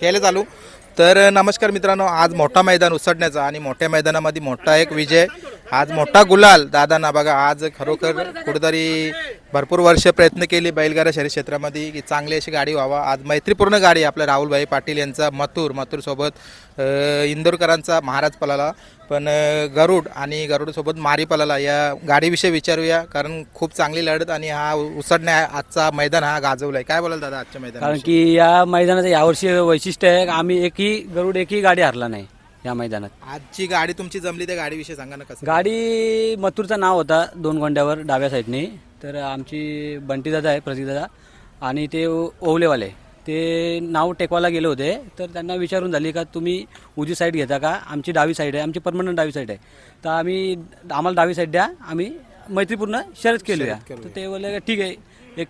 केले चालू. तर नमस्कार मित्रांनो आज मोठा मैदान उसडण्याचा आणि मोठ्या मैदानामध्ये मोठा एक विजय आज मोठा गुलाल. दादांना बघा आज खरोखर कुठेतरी भरपूर वर्ष प्रयत्न केले बैलगाडा शहरी क्षेत्रामध्ये की चांगली अशी गाडी व्हावा. आज मैत्रीपूर्ण गाडी आपल्या राहुलभाई पाटील यांचा मथुर मथूरसोबत इंदोरकरांचा महाराज पलाला. पण गरुड आणि गरुडसोबत मारी पलाला. या गाडीविषयी विचारूया कारण खूप चांगली लढत आणि हा उसडण्या आजचा मैदान हा गाजवलाय. काय बोलाल दादा आजच्या मैदान कारण की या मैदानाचं यावर्षी वैशिष्ट्य आहे की आम्ही एकही गरुड एकही गाडी हरला नाही. या मैदानात. आजची गाडी तुमची जमली त्या गाडीविषयी सांगा ना कसं? गाडी मथुरचं नाव होता दोन गोंड्यावर डाव्या साईडने. तर आमची बंटी दादा आहे प्रतीक दादा आणि ते ओवलेवाले. ते नाव टेकवायला गेले होते. तर त्यांना विचारून झाली का तुम्ही उजी साईड घेता का? आमची डावी साईड आहे आमची परमनंट डावी साईड आहे. तर आम्ही आम्हाला डावी साईड द्या आम्ही मैत्रीपूर्ण शर्यत केलूया तर ते बोलले का ठीक आहे. एक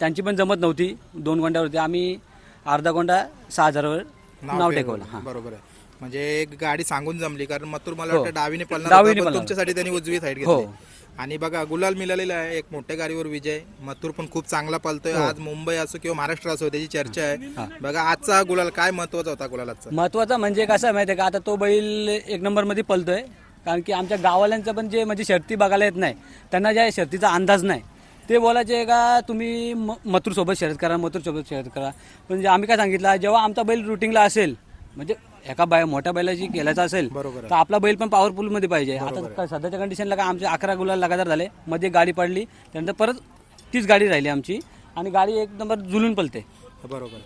त्यांची पण जमत नव्हती दोन गोंड्यावर होती आम्ही अर्धा गोंडा सहा हजारावर नाव टेकवलं हां. बरोबर आहे. म्हणजे एक गाडी सांगून जमली कारण मथुर मला वाटतं डावीने पळणार हो. डावीने होता, पण पळणार. तुमच्यासाठी त्यांनी उजवी साईड हो. घेतली आणि बघा गुलाल मिळालेला आहे एक मोठ्या गाडीवर विजय मथुर पण खूप चांगला पळतोय हो. आज मुंबई असो किंवा महाराष्ट्र असो त्याची चर्चा आहे बघा आजचा हा गुलाल काय महत्त्वाचा होता गुलालाचा महत्वाचं म्हणजे कसं आहे माहिती आहे का आता तो बैल एक नंबरमध्ये पलतोय कारण की आमच्या गावाल्यांचं पण जे म्हणजे शर्ती बघायला येत नाही त्यांना ज्या शर्तीचा अंदाज नाही ते बोलायचे का तुम्ही म मथुरसोबत शर्यत करा मथुरसोबत शर्यत करा म्हणजे आम्ही काय सांगितलं जेव्हा आमचा बैल रुटिंगला असेल म्हणजे एका बाय मोठ्या बैलाची केल्याचा असेल बरोबर. तर आपला बैल पण पॉवरफुलमध्ये पाहिजे आता काय सध्याच्या कंडिशनला काय आमचे अकरा गुलाल लगातार झाले मध्ये गाडी पडली त्यानंतर परत तीच गाडी राहिली आमची आणि गाडी एक नंबर जुलून पलते बरोबर.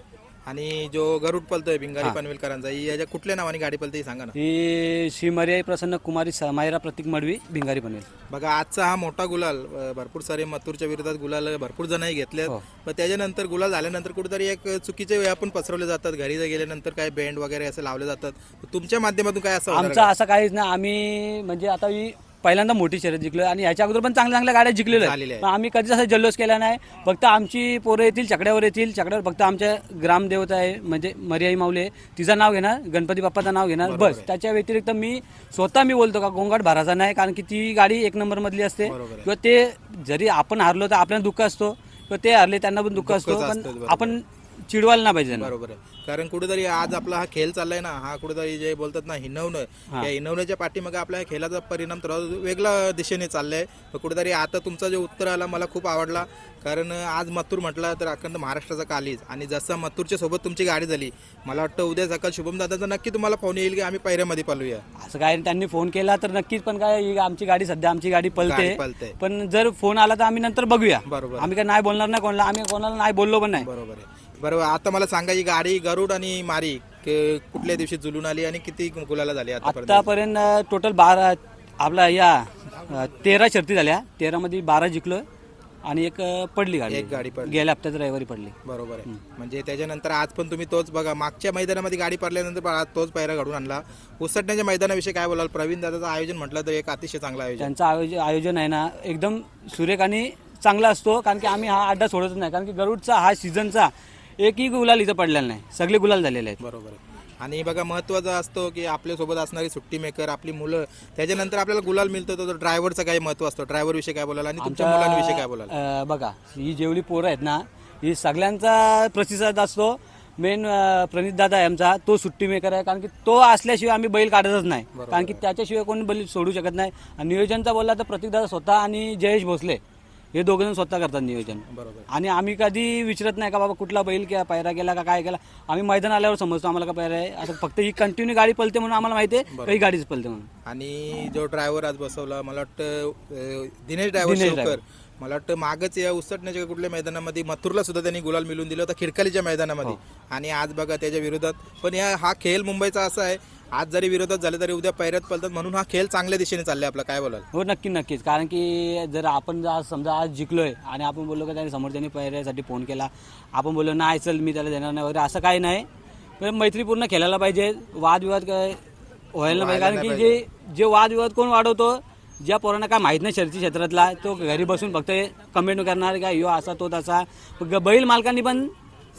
आणि जो गरुड पळतोय भिंगारी पनवेलकरांचा ही याच्या कुठल्या नावाने गाडी पळते हे सांगा ना. ही श्रीमर्याई प्रसन्न कुमारी समायरा प्रतीक मडवी भिंगारी पनवेल. बघा आजचा हा मोठा गुलाल अ, भरपूर सारे मथुरच्या विरोधात गुलाल भरपूर जणही घेतलेत. हो. पण त्याच्यानंतर गुलाल झाल्यानंतर कुठेतरी एक चुकीचे वेळा पण पसरवले जातात. घरी जर गेल्यानंतर काय बँड वगैरे असं लावले जातात. तुमच्या माध्यमातून काय असं होणार आमचं असं काहीच नाही. आम्ही म्हणजे आता ही पहिल्यांदा मोठी शर्यत जिंकलोय आणि याच्या अगोदर पण चांगल्या चांगल्या गाड्या जिंकलेल्या झालेल्या आहेत. पण आम्ही कधीच असं जल्लोष केला नाही. फक्त आमची पोरं येतील चकड्यावर येतील. चकड्यावर फक्त आमच्या ग्रामदेवता आहे म्हणजे मर्याई माऊली तिचं नाव घेणार गणपती बाप्पाचं नाव घेणार. बस. त्याच्या व्यतिरिक्त मी स्वतः मी बोलतो का गोंगाट भराचा नाही कारण की ती गाडी एक नंबर मधली असते. बरोबर आहे. किंवा ते जरी आपण हारलो तर आपल्याला दुःख असतो. किंवा ते हारले त्यांना पण दुःख असतो. पण असतं, बरोबर. आपण चिडवायला नाही पाहिजे त्यांना. बरोबर आहे. कारण कुठेतरी आज आपला हा खेळ चाललाय ना हा कुठेतरी जे बोलतात ना हिनवणं या हिनवण्याच्या पाठीमागे आपल्या खेळाचा परिणाम तर वेगळ्या दिशेने चाललाय. तर कुठेतरी आता तुमचा जो उत्तर आला मला खूप आवडला. कारण आज मथुर म्हटलं तर अखंड महाराष्ट्राचा कालीज. आणि जसं मथुरच्या सोबत तुमची गाडी झाली मला वाटतं उद्या सकाळ शुभम दादाचा नक्की तुम्हाला फोन येईल की आम्ही पैऱ्यामध्ये पालूया. असं काय त्यांनी फोन केला तर नक्कीच पण काय ही आमची गाडी सध्या आमची गाडी गाडी पलते. पळते. पण जर फोन आला तर आम्ही नंतर बघूया. बरोबर. आम्ही काय नाही बोलणार नाही कोणाला आम्ही कोणाला नाही बोललो पण नाही. बरोबर आहे. बरोबर. आता मला सांगा ही गाडी गरुड आणि मारी क- कुठल्या दिवशी जुलून आली आणि किती गुलाला झाली आतापर्यंत? आतापर्यंत टोटल बारा आपला या अं, तेरा शर्ती झाल्या. तेरामध्ये बारा जिंकलो आणि एक अं, पडली गाडी. एक गाडी पडली. गेल्या हप्त्यात रविवारी पडली. बरोबर आहे. म्हणजे त्याच्यानंतर आज पण तुम्ही तोच बघा मागच्या मैदानामध्ये गाडी पडल्यानंतर पण आज तोच पैरा घडून आणला. उसटण्याच्या मैदानाविषयी काय बोलाल? प्रवीण दादाचं आयोजन म्हटलं तर एक अतिशय चांगलं आयोजन. त्यांचं आयोजन आयोजन आहे ना एकदम सुरेख आणि चांगला असतो कारण की आम्ही हा अड्डा सोडतच नाही. कारण की गरुडचा हा सीझनचा एकही गुलाल इथं पडलेला नाही. सगळे गुलाल झालेले आहेत. बरोबर आहे. आणि बघा महत्त्वाचा असतो की आपल्यासोबत असणारी सुट्टी मेकर आपली मुलं त्याच्यानंतर आपल्याला गुलाल मिळतो तो ड्रायव्हरचा काही महत्त्व असतो. ड्रायव्हर विषयी काय बोलाल आणि तुमच्या मुलांविषयी काय बोलाल? अं, बघा ही जेवढी पोरं आहेत ना ही सगळ्यांचा प्रतिसाद असतो. मेन प्रणित दादा आहे आमचा तो सुट्टी मेकर आहे कारण की तो असल्याशिवाय आम्ही बैल काढतच नाही. कारण की त्याच्याशिवाय कोणी बैल सोडू शकत नाही. आणि नियोजनचा बोलला तर प्रतीक दादा स्वतः आणि जयेश भोसले. हे दोघं जण स्वतः करतात नियोजन. बरोबर. आणि आम्ही कधी विचारत नाही का बाबा कुठला बैल किंवा पायरा गेला का काय केला आम्ही मैदान आल्यावर समजतो आम्हाला का पायरा आहे. आता फक्त ही कंटिन्यू गाडी पलते म्हणून आम्हाला माहिती आहे काही गाडीच पलते म्हणून. आणि जो ड्रायव्हर आज बसवला मला वाटतं अं, दिनेश ड्रायव्हर दिनेश मला वाटतं मागच या उसटण्याच्या कुठल्या मैदानामध्ये मथुरला सुद्धा त्यांनी गुलाल मिळून दिलं होतं खिडकालीच्या मैदानामध्ये. आणि आज बघा त्याच्या विरोधात. पण या हा खेळ मुंबईचा असा आहे आज जरी विरोधात झाले तरी उद्या पैऱ्यात पळतात म्हणून हा खेळ चांगल्या दिशेने चाललाय आपला काय बोलाल? हो नक्की नक्कीच. कारण की जर आपण जर आज समजा आज जिंकलोय आणि आपण बोललो का त्याने समोरच्यानी पहिल्यासाठी फोन केला आपण बोललो नाही चल मी त्याला देणार नाही वगैरे असं काही नाही. पण मैत्रीपूर्ण खेळायला पाहिजे. वादविवाद काय व्हायला पाहिजे. कारण की जे जे वादविवाद कोण वाढवतो ज्या पोरांना काय माहीत नाही शर्ती क्षेत्रातला तो घरी बसून फक्त कमेंट करणार का यो असा तो तसा. बैल मालकांनी पण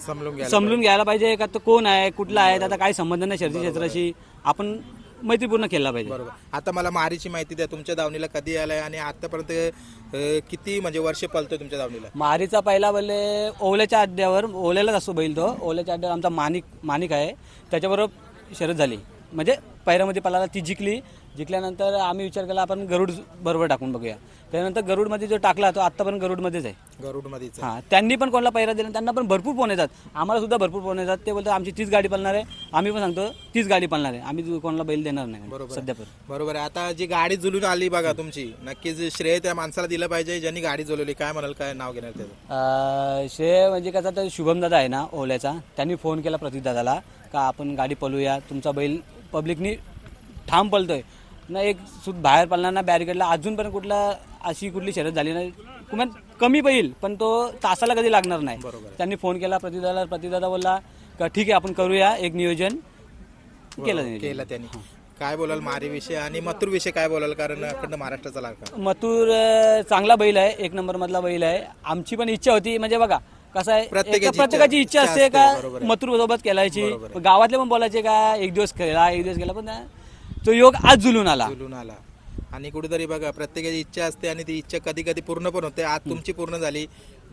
समजून समजून घ्यायला पाहिजे. का तो कोण आहे कुठला आहे त्याचा काही संबंध नाही शर्ती क्षेत्राशी. आपण मैत्रीपूर्ण खेळला पाहिजे. बरोबर. आता मला मारीची माहिती द्या. तुमच्या दावणीला कधी आलाय आणि आतापर्यंत अं, किती म्हणजे वर्ष पलतोय तुमच्या दावणीला? मारीचा पहिला बैल ओल्याच्या अड्ड्यावर ओल्यालाच असतो बैल तो. ओल्याच्या अड्ड्यावर आमचा मानिक मानिक आहे. त्याच्याबरोबर शरद झाली. म्हणजे पैरामध्ये पलाला ती जिंकली. जिंकल्यानंतर आम्ही विचार केला आपण गरुड बरोबर टाकून बघूया. त्यानंतर गरुडमध्ये जो टाकला तो आत्तापर्यंत गरुडमध्येच आहे. गरुड मध्येच हां त्यांनी पण कोणाला पैरा दिला त्यांना पण भरपूर फोन येतात आम्हाला सुद्धा भरपूर फोन येतात ते बोलतात आमची तीच गाडी पळणार आहे. आम्ही पण सांगतो तीच गाडी पळणार आहे. आम्ही कोणाला बैल देणार नाही बरोबर. सध्या पण. बरोबर आहे. आता जी गाडी जुलून आली बघा तुमची नक्कीच श्रेय त्या माणसाला दिलं पाहिजे ज्यांनी गाडी जुलवली. काय म्हणाल काय नाव घेणार त्याचं? अं, श्रेय म्हणजे कसं तर शुभम दादा आहे ना ओल्याचा. त्यांनी फोन केला प्रतीक दादाला का आपण गाडी पळूया? तुमचा बैल पब्लिकनी ठाम पळतोय. ना एक सुद बाहेर पळणार ना बॅरिकेडला अजूनपर्यंत कुठला अशी कुठली शर्यत झाली नाही. कुमार कमी बैल पण तो तासाला कधी लागणार नाही. बरोबर. त्यांनी फोन केला प्रतिदादा प्रतिदादा बोलला का ठीक आहे आपण करूया एक नियोजन. केलं नियोजन. केलं त्यांनी. काय बोलाल मारी विषय आणि मथुर विषय काय बोलाल? कारण अखंड महाराष्ट्राचा लाडका. मथुर अं, चांगला बैल आहे एक नंबर मधला बैल आहे. आमची पण इच्छा होती म्हणजे बघा कसं आहे प्रत्येकाची एका- प्रत्येकाची इच्छा इच्छा असते असते, का बरोबर आहे. मथुर सोबत खेळायची. बरोबर आहे. गावातले पण बोलायचे का एक दिवस खेळला एक दिवस गेला पण तो योग आज जुलून आला. जुलून आला. आणि कुठेतरी बघा प्रत्येकाची इच्छा असते आणि ती इच्छा कधी कधी पूर्ण पण होते. आज तुमची पूर्ण झाली.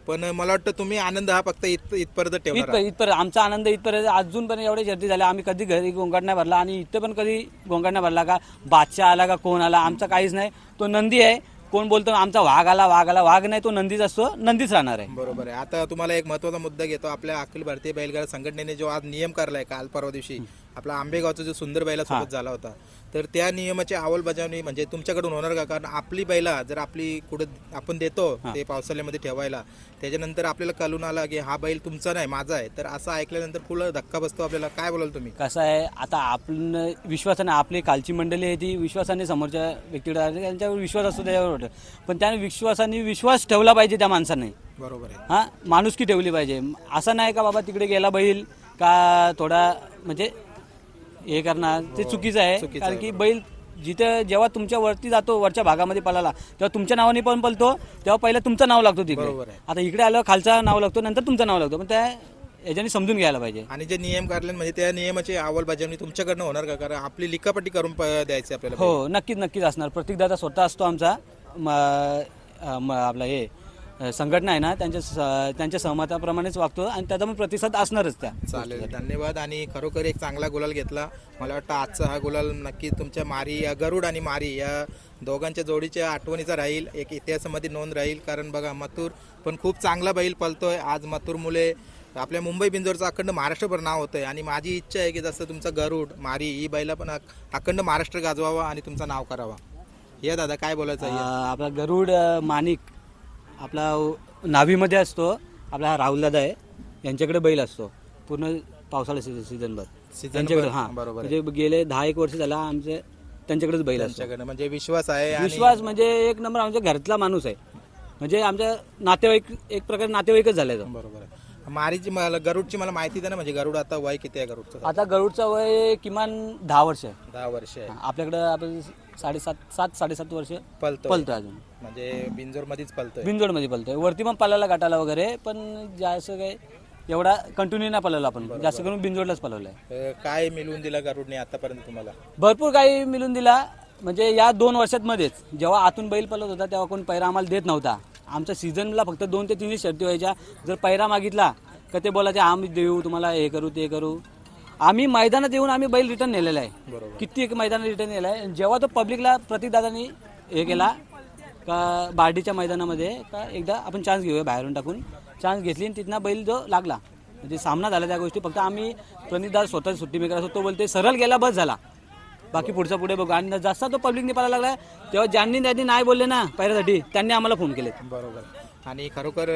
पण मला वाटतं तुम्ही आनंद हा फक्त इत इथपर्यंत ठेवणार इथपर्यंत इथपर्यंत आमचा आनंद इथपर्यंत अजूनपर्यंत एवढे शर्ती झाले. आम्ही कधी घरी गोंगाट नाही भरला आणि इथं पण कधी गोंगाट नाही भरला का? बादशाह आला का? कोण आला? आमचा काहीच नाही. तो नंदी आहे. कोण बोलतो? आमचा वाघ आला वाघ आला. वाघ नाही तो नंदीच असतो नंदीच राहणार आहे. बरोबर आहे. आता तुम्हाला एक महत्त्वाचा मुद्दा घेतो. आपल्या अखिल भारतीय बैलगाडा संघटनेने जो आज नियम करलाय काल परवा दिवशी आपला आंबेगावचा जो सुंदर बैला सोबत झाला होता. तर त्या नियमाची अंमलबजावणी म्हणजे तुमच्याकडून होणार का? कारण आपली बैला जर आपली कुठे आपण देतो ते पावसाळ्यामध्ये ठेवायला त्याच्यानंतर आपल्याला कळून आला की हा बैल तुमचा नाही माझा आहे. तर असं ऐकल्यानंतर फुलं धक्का बसतो आपल्याला. काय बोलाल तुम्ही? कसं आहे आता आपण विश्वासाने आपली कालची मंडळी आहे ती विश्वासाने समोरच्या व्यक्तीकडे त्यांच्यावर विश्वास असतो त्याच्यावर. पण त्याने विश्वासाने विश्वास ठेवला पाहिजे त्या माणसाने. बरोबर आहे. हां माणुसकी ठेवली पाहिजे. असं नाही का बाबा तिकडे गेला बैल का थोडा म्हणजे हे करणार. ते चुकीचं आहे. कारण की बैल जिथे जेव्हा तुमच्या वरती जातो वरच्या भागामध्ये पळाला तेव्हा तुमच्या नावाने पण पळतो तेव्हा पहिलं तुमचं नाव लागतो तिकडे. आता इकडे आलं खालचा नाव लागतो नंतर तुमचं नाव लागतो. पण त्या याच्याने समजून घ्यायला पाहिजे. आणि जे नियम काढले म्हणजे त्या नियमाची अंमलबजावणी तुमच्याकडनं होणार का? कारण आपली लिकापट्टी करून द्यायची आपल्याला हो नक्कीच नक्कीच असणार. प्रतीक दादा स्वतः असतो आमचा. आपला हे संघटना आहे ना त्यांच्या स- त्यांच्या सहमताप्रमाणेच वागतो आणि त्याचा पण प्रतिसाद असणारच त्या चालेल धन्यवाद. आणि खरोखर एक चांगला गुलाल घेतला. मला वाटतं आजचा हा गुलाल नक्की तुमच्या मारी या गरुड आणि मारी या दोघांच्या जोडीच्या आठवणीचा राहील एक इतिहासामध्ये नोंद राहील. कारण बघा मथुर पण खूप चांगला बैल पलतोय आज मथुर मुले आपल्या मुंबई बिंजोरचं अखंड महाराष्ट्रभर नाव होतंय. आणि माझी इच्छा आहे की जसं तुमचा गरुड मारी ही बैला पण अख- अखंड महाराष्ट्र गाजवावा आणि तुमचं नाव करावा. या दादा काय बोलायचं अ, आहे आपला गरुड अ, माणिक आपला नावीमध्ये असतो आपला हा राहुल दादा आहे यांच्याकडे बैल असतो. पूर्ण पावसाळा सीझन सीझनभर त्यांच्याकडे हा. बरोबर. म्हणजे गेले दहा एक वर्ष झाला आमचे त्यांच्याकडेच बैल असतो. त्यांच्याकडे म्हणजे विश्वास आहे आणि विश्वास म्हणजे एक नंबर आमच्या घरातला माणूस आहे. म्हणजे आमच्या नातेवाईक एक प्रकारे नातेवाईकच झालाय तो. बरोबर आहे. मारीची मला गरुडची मला माहिती द्या ना म्हणजे गरुड आता वय किती आहे गरुडचं? आता गरुडचं वय किमान दहा वर्ष आहे. दहा वर्ष आहे. आपल्याकडं आपण साडेसात सात साडेसात वर्ष पलतो पलतोय अजून. म्हणजे बिंजोर मध्येच पलतोय. बिंजोडमध्ये पलतोय. वरती पण पलायला गाठाला वगैरे पण जास्त काय एवढा कंटिन्यू नाही पलवला आपण. जास्त करून बिंजोडलाच पलवलाय. अं, काय मिळवून दिला गरुडने आतापर्यंत तुम्हाला? भरपूर काही मिळून दिला. म्हणजे या दोन वर्षात मध्येच जेव्हा आतून बैल पलत होता तेव्हा कोण पैरा आम्हाला देत नव्हता. आमच्या सीझनला फक्त दोन ते तीन शर्ती व्हायच्या. जर पैरा मागितला का ते बोलायचे आम्ही देऊ तुम्हाला हे करू ते करू. आम्ही मैदानात येऊन आम्ही बैल रिटर्न नेलेला आहे. बरोबर. किती एक मैदानात रिटर्न नेला आहे. जेव्हा तो पब्लिकला प्रतिदादानी हे केला का बार्डीच्या मैदानामध्ये का एकदा आपण चान्स घेऊया बाहेरून टाकून. चान्स घेतली आणि तिथनं बैल जो लागला. म्हणजे सामना झाला त्या गोष्टी. फक्त आम्ही प्रणितदास स्वतः सुट्टी मेकर असतो तो बोलते सरळ गेला बस झाला. बाकी पुढचा पुढे बघू. आणि जसा तो पब्लिकने पाहायला लागला तेव्हा ज्यांनी त्यांनी नाही बोलले ना पहिल्यासाठी त्यांनी आम्हाला फोन केले बरोबर. आणि खरोखर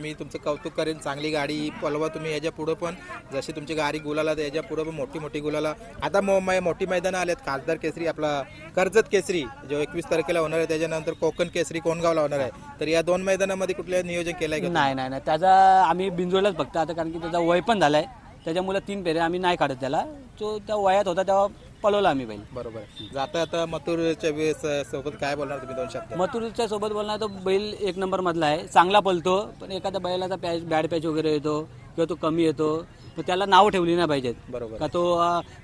मी तुमचं कौतुक करेन चांगली गाडी पलवा तुम्ही याच्या पुढं पण. जशी तुमची गाडी गुलाला तर याच्या पुढं पण मोठी मोठी गुलाला. आता मो मै- मोठी मैदानं आलेत. खासदार केसरी आपला कर्जत केसरी जो एकवीस तारखेला होणार आहे त्याच्यानंतर कोकण केसरी कोणगावला होणार आहे. तर या दोन मैदानामध्ये कुठल्या नियोजन केलंय का नाही नाही नाही. त्याचा आम्ही बिंजोडलाच फक्त आता कारण की त्याचा वय पण झालाय. त्याच्यामुळे तीन पेरे आम्ही नाही काढत त्याला. तो त्या वयात होता तेव्हा पळवला आम्ही बैल. बरोबर. जाता आता मथुरच्या वेळेस सोबत काय बोलणार तुम्ही दोन शब्द? मथुरच्या सोबत बोलणार तो बैल एक नंबर मधला आहे. चांगला पळतो पण एखाद्या बैलाचा पॅच बॅड पॅच वगैरे येतो किंवा तो कमी येतो तर त्याला नाव ठेवली नाही पाहिजेत. बरोबर का तो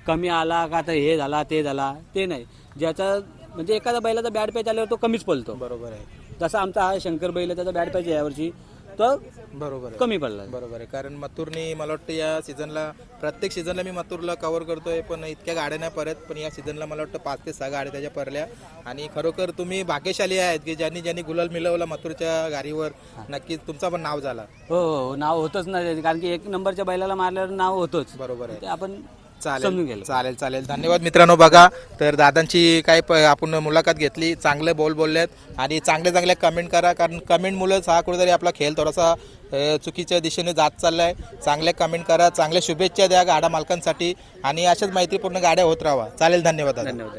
कमी आला का आता हे झाला ते झाला ते नाही. ज्याचा म्हणजे एखादा बैलाचा बॅड पॅच आल्यावर तो कमीच पळतो. बरोबर आहे. जसा आमचा हा शंकर बैल त्याचा बॅड पॅच आहे यावर्षी. तो बरोबर आहे. कमी पडला. बरोबर आहे. कारण मथुरनी मला वाटतं या सीझनला प्रत्येक सीझनला मी मथुरला कव्हर करतोय पण इतक्या गाड्या नाही परत. पण या सीझनला मला वाटतं पाच ते सहा गाड्या त्याच्या परल्या. आणि खरोखर तुम्ही भाग्यशाली आहेत की ज्यांनी ज्यांनी गुलाल मिळवला मथुरच्या गाडीवर नक्कीच तुमचा पण नाव झाला. हो हो. नाव होतच नाही. कारण की एक नंबरच्या बैलाला मारल्यावर नाव होतोच. बरोबर आहे. ते आपण समजून चालेल गेलो. चालेल चालेल. धन्यवाद मित्रांनो बघा. तर दादांची काय प- आपण मुलाखत घेतली. चांगले बोल बोललेत. आणि चांगले चांगले कमेंट करा. कारण कमेंट मुलंच हा कुठेतरी आपला खेळ थोडासा अ, चुकीच्या दिशेने जात चाललाय. चांगले कमेंट करा. चांगल्या शुभेच्छा द्या गाडा मालकांसाठी. आणि अशाच माहितीपूर्ण गाड्या होत राहा. चालेल धन्यवाद दादा. धन्यवाद.